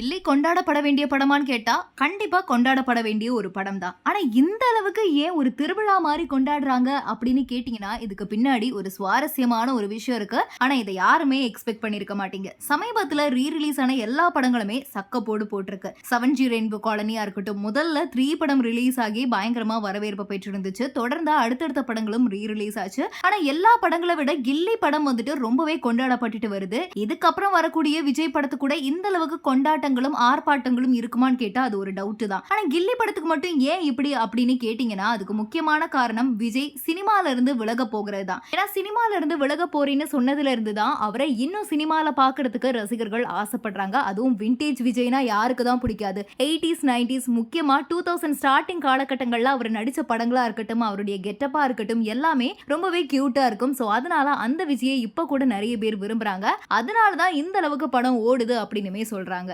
இல்லை கொண்டாடப்பட வேண்டிய படமான்னு கேட்டா கண்டிப்பா கொண்டாடப்பட வேண்டிய ஒரு படம் தான் ஆனா இந்த அளவுக்கு ஏன் ஒரு திருவிழா மாதிரி கொண்டாடுறாங்க அப்படின்னு கேட்டீங்கன்னா இதுக்கு பின்னாடி ஒரு சுவாரஸ்யமான ஒரு விஷயம் இருக்கு. ஆனா இதை யாருமே எக்ஸ்பெக்ட் பண்ணிருக்க மாட்டீங்க. சமீபத்துல ரீ ரிலீஸ் ஆன எல்லா படங்களுமே சக்க போடு போட்டிருக்கு. செவன் ஜி ரெயின்போ காலனியா இருக்கட்டும் முதல்ல த்ரீ படம் ரிலீஸ் ஆகி பயங்கரமா வரவேற்பு பெற்றிருந்துச்சு. தொடர்ந்து அடுத்தடுத்த படங்களும் ரீ ரிலீஸ் ஆச்சு. ஆனா எல்லா படங்களை விட கில்லி படம் வந்துட்டு ரொம்பவே கொண்டாடப்பட்டுட்டு வருது. இதுக்கப்புறம் வரக்கூடிய விஜய் படத்து கூட இந்த அளவுக்கு கொண்டாட்டங்களும் ஆர்ப்பாட்டங்களும் இருக்குமான்னு கேட்டா அது ஒரு டவுட் தான். ஆனா கில்லி படத்துக்கு மட்டும் ஏன் இப்படி அப்படின்னு கேட்டீங்கன்னா அதுக்கு முக்கியமான காரணம் விஜய் சினிமால இருந்து விலக போகிறது தான். ஏன்னா சினிமால இருந்து விலக போறேன்னு சொன்னதுல இருந்து தான் அவரை இன்னும் சினிமால பாக்குறதுக்கு ரசிகர்கள் ஆசைப்படுறாங்க. அதுவும் விண்டேஜ் விஜய்னா யாருக்கு தான் பிடிக்காது. எயிட்டிஸ் நைன்டிஸ் முக்கியமா டூ தௌசண்ட் ஸ்டார்டிங் காலகட்டங்கள்ல அவர் நடிச்ச படங்களா இருக்கட்டும் அவருடைய கெட்டப்பா இருக்கட்டும் எல்லாமே ரொம்பவே கியூட்டா இருக்கும். ஸோ அதனால அந்த விஜயை இப்ப கூட நிறைய பேர் விரும்புறாங்க. அதனால தான் இந்த அளவுக்கு படம் ஓடுது அப்படின்னுமே சொல்றாங்க.